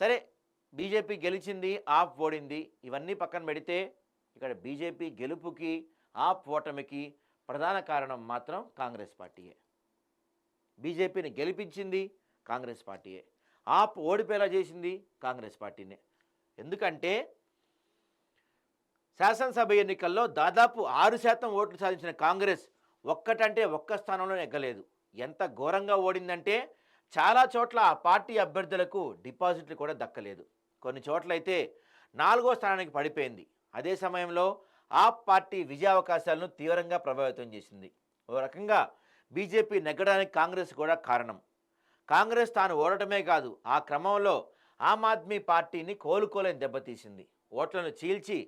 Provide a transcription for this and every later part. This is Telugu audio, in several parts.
సరే బీజేపీ గెలిచింది ఆప్ ఓడింది. ఇవన్నీ పక్కన పెడితే ఇక్కడ బీజేపీ గెలుపుకి ఆప్ ఓటమికి ప్రధాన కారణం మాత్రం కాంగ్రెస్ పార్టీయే. బీజేపీని గెలిపించింది కాంగ్రెస్ పార్టీయే. ఆప్ ఓడిపోయేలా చేసింది కాంగ్రెస్ పార్టీనే. ఎందుకంటే శాసనసభ ఎన్నికల్లో దాదాపు ఆరు శాతం ఓట్లు సాధించిన కాంగ్రెస్ ఒక్కటంటే ఒక్క స్థానంలో ఎగ్గలేదు. ఎంత ఘోరంగా ఓడిందంటే చాలా చోట్ల ఆ పార్టీ అభ్యర్థులకు డిపాజిట్లు కూడా దక్కలేదు. కొన్ని చోట్లయితే నాలుగో స్థానానికి పడిపోయింది. అదే సమయంలో ఆ పార్టీ విజయావకాశాలను తీవ్రంగా ప్రభావితం చేసింది. ఓ రకంగా బీజేపీ నెగ్గడానికి కాంగ్రెస్ కూడా కారణం. కాంగ్రెస్ తాను ఓడటమే కాదు ఆ క్రమంలో ఆమ్ ఆద్మీ పార్టీని కోలుకోలేని దెబ్బతీసింది ఓట్లను చీల్చి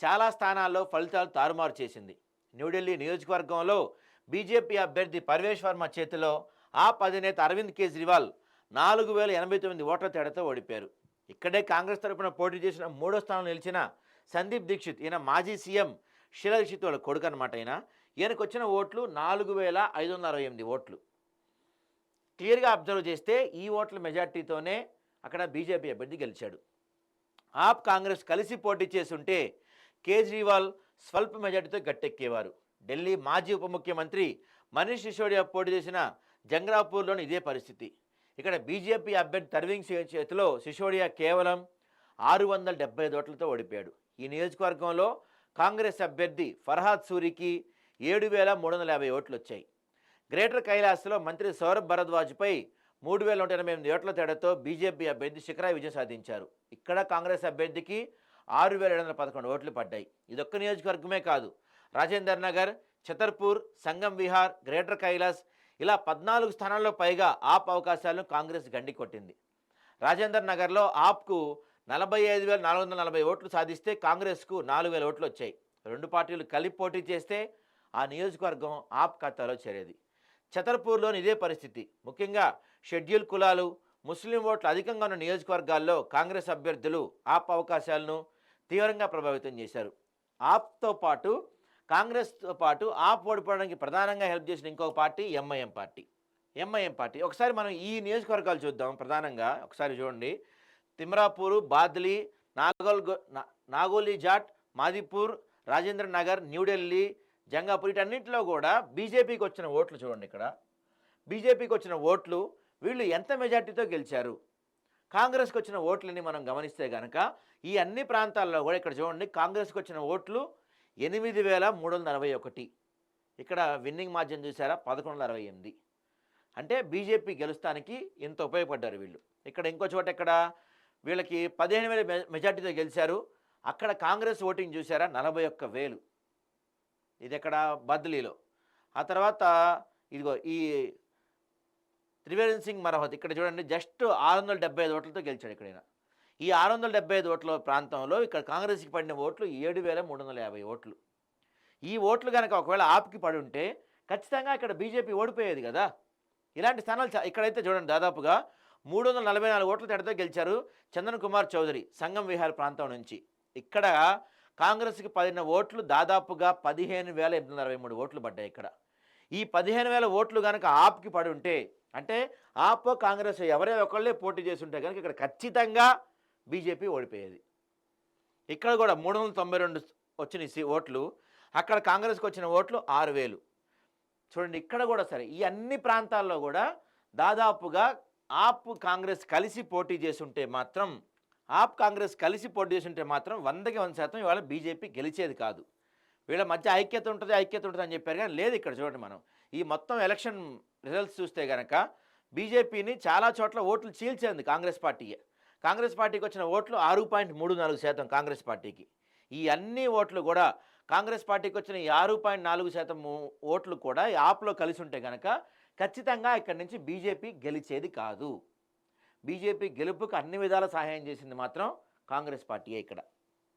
చాలా స్థానాల్లో ఫలితాలు తారుమారు చేసింది. న్యూఢిల్లీ నియోజకవర్గంలో బీజేపీ అభ్యర్థి పర్వేష్ వర్మ చేతిలో ఆప్ అధినేత అరవింద్ కేజ్రీవాల్ నాలుగు వేల ఎనభై తొమ్మిది ఓట్ల తేడాతో ఓడిపారు ఇక్కడే కాంగ్రెస్ తరపున పోటీ చేసిన మూడో స్థానంలో నిలిచిన సందీప్ దీక్షిత్ ఈయన మాజీ సీఎం షీలా దీక్షిత్ వాళ్ళ కొడుకు అనమాట ఈయన. ఈయనకు వచ్చిన ఓట్లు నాలుగు వేల ఐదు వందల అరవై ఎనిమిది ఓట్లు. క్లియర్గా అబ్జర్వ్ చేస్తే ఈ ఓట్ల మెజార్టీతోనే అక్కడ బీజేపీ అభ్యర్థి గెలిచాడు. ఆప్ కాంగ్రెస్ కలిసి పోటీ చేస్తుంటే కేజ్రీవాల్ స్వల్ప మెజార్టీతో గట్టెక్కేవారు. ఢిల్లీ మాజీ ఉప ముఖ్యమంత్రి మనీష్ సిసోడియా పోటీ చేసిన జంగ్రాపూర్లోని ఇదే పరిస్థితి. ఇక్కడ బీజేపీ అభ్యర్థి తర్వింగ్ సింగ్ చేతిలో సిసోడియా కేవలం ఆరు వందల డెబ్బై ఓట్లతో ఓడిపోయాడు. ఈ నియోజకవర్గంలో కాంగ్రెస్ అభ్యర్థి ఫర్హాద్ సూరికి ఏడు వేల మూడు వందల యాభై ఓట్లు వచ్చాయి గ్రేటర్ కైలాస్లో మంత్రి సౌరభ్ భరద్వాజ్పై మూడు వేల నూట ఎనభై ఎనిమిది ఓట్ల తేడాతో బీజేపీ అభ్యర్థి శిఖరా విజయం సాధించారు. ఇక్కడ కాంగ్రెస్ అభ్యర్థికి ఆరు వేల ఏడు వందల పదకొండు ఓట్లు పడ్డాయి. ఇదొక్క నియోజకవర్గమే కాదు. రాజేందర్ నగర్ ఛతర్పూర్ సంగం విహార్ గ్రేటర్ కైలాస్ ఇలా పద్నాలుగు స్థానాల్లో పైగా ఆప్ అవకాశాలను కాంగ్రెస్ గండి కొట్టింది రాజేందర్ నగర్లో ఆప్కు నలభై ఐదు వేల నాలుగు వందల నలభై ఓట్లు సాధిస్తే కాంగ్రెస్కు నాలుగు వేల ఓట్లు వచ్చాయి. రెండు పార్టీలు కలిపి పోటీ చేస్తే ఆ నియోజకవర్గం ఆప్ ఖాతాలో చేరేది. ఛతర్పూర్లోని ఇదే పరిస్థితి. ముఖ్యంగా షెడ్యూల్ కులాలు ముస్లిం ఓట్లు అధికంగా ఉన్న నియోజకవర్గాల్లో కాంగ్రెస్ అభ్యర్థులు ఆప్ అవకాశాలను తీవ్రంగా ప్రభావితం చేశారు. ఆప్తో పాటు కాంగ్రెస్తో పాటు ఆప్ ఓడిపోవడానికి ప్రధానంగా హెల్ప్ చేసిన ఇంకొక party MIM party. MIM party. ఒకసారి మనం ఈ నియోజకవర్గాలు చూద్దాం ప్రధానంగా. ఒకసారి చూడండి. తిమ్రాపూరు బాద్లీ నాగోల్ నాగోలీ జాట్ మాదిపూర్ రాజేంద్ర నగర్ న్యూఢిల్లీ జంగాపూర్ వీటన్నింటిలో కూడా బీజేపీకి వచ్చిన ఓట్లు చూడండి ఇక్కడ. బీజేపీకి వచ్చిన ఓట్లు వీళ్ళు ఎంత మెజార్టీతో గెలిచారు? కాంగ్రెస్కి వచ్చిన ఓట్లని మనం గమనిస్తే కనుక ఈ అన్ని ప్రాంతాల్లో కూడా ఇక్కడ చూడండి కాంగ్రెస్కి వచ్చిన ఓట్లు ఎనిమిది వేల మూడు వందల అరవై ఒకటి. ఇక్కడ విన్నింగ్ మార్జిన్ చూసారా? పదకొండు వందల అరవై ఎనిమిది. అంటే బీజేపీ గెలుస్తానికి ఇంత ఉపయోగపడ్డారు వీళ్ళు. ఇక్కడ ఇంకో చోట ఇక్కడ వీళ్ళకి పదిహేను వేల మె- మెజార్టీతో గెలిచారు. అక్కడ కాంగ్రెస్ ఓటింగ్ చూసారా? నలభై ఒక్క వేలు. ఇది ఎక్కడ బద్లీలో. ఆ తర్వాత ఇదిగో ఈ త్రివేంద్ర సింగ్ మరహత్ ఇక్కడ చూడండి జస్ట్ ఆరు వందల డెబ్బై ఐదు ఓట్లతో గెలిచాడు ఇక్కడ ఈ ఆరు వందల డెబ్బై ఐదు ఓట్ల ప్రాంతంలో ఇక్కడ కాంగ్రెస్కి పడిన ఓట్లు ఏడు వేల మూడు వందల యాభై ఓట్లు. ఈ ఓట్లు కనుక ఒకవేళ ఆప్కి పడి ఉంటే ఖచ్చితంగా ఇక్కడ బీజేపీ ఓడిపోయేది కదా. ఇలాంటి స్థానాలు చా- ఇక్కడైతే చూడండి దాదాపుగా మూడు వందల నలభై నాలుగు ఓట్ల తేడాతో గెలిచారు చందన్ కుమార్ చౌదరి సంగం విహార్ ప్రాంతం నుంచి. ఇక్కడ కాంగ్రెస్కి పడిన ఓట్లు దాదాపుగా పదిహేను వేల ఎనిమిది వందల అరవై మూడు ఓట్లు పడ్డాయి ఇక్కడ. ఈ పదిహేను వేల ఓట్లు కనుక ఆప్కి పడి ఉంటే అంటే ఆప్ కాంగ్రెస్ ఎవరే ఒకళ్ళే పోటీ చేసి ఉంటే కనుక ఇక్కడ ఖచ్చితంగా బీజేపీ ఓడిపోయేది. ఇక్కడ కూడా మూడు వందల తొంభై రెండు వచ్చిన సి- ఓట్లు అక్కడ కాంగ్రెస్కి వచ్చిన ఓట్లు ఆరు వేలు. చూడండి ఇక్కడ కూడా సరే ఈ అన్ని ప్రాంతాల్లో కూడా దాదాపుగా ఆప్ కాంగ్రెస్ కలిసి పోటీ చేసి ఉంటే మాత్రం ఆప్ కాంగ్రెస్ కలిసి పోటీ చేసి ఉంటే మాత్రం వందకి వంద శాతం ఇవాళ బీజేపీ గెలిచేది కాదు. వీళ్ళ మధ్య ఐక్యత ఉంటుంది ఐక్యత ఉంటుంది అని చెప్పారు కానీ లేదు ఇక్కడ చూడండి మనం. ఈ మొత్తం ఎలక్షన్ రిజల్ట్స్ చూస్తే కనుక బీజేపీని చాలా చోట్ల ఓట్లు చీల్చేది కాంగ్రెస్ పార్టీయే. కాంగ్రెస్ పార్టీకి వచ్చిన ఓట్లు ఆరు పాయింట్ మూడు నాలుగు శాతం కాంగ్రెస్ పార్టీకి. ఈ అన్ని ఓట్లు కూడా కాంగ్రెస్ పార్టీకి వచ్చిన ఈ ఆరు పాయింట్ నాలుగు శాతం ఓట్లు కూడా యాప్లో కలిసి ఉంటే కనుక ఖచ్చితంగా ఇక్కడి నుంచి బీజేపీ గెలిచేది కాదు. బీజేపీ గెలుపుకు అన్ని విధాల సహాయం చేసింది మాత్రం కాంగ్రెస్ పార్టీయే ఇక్కడ.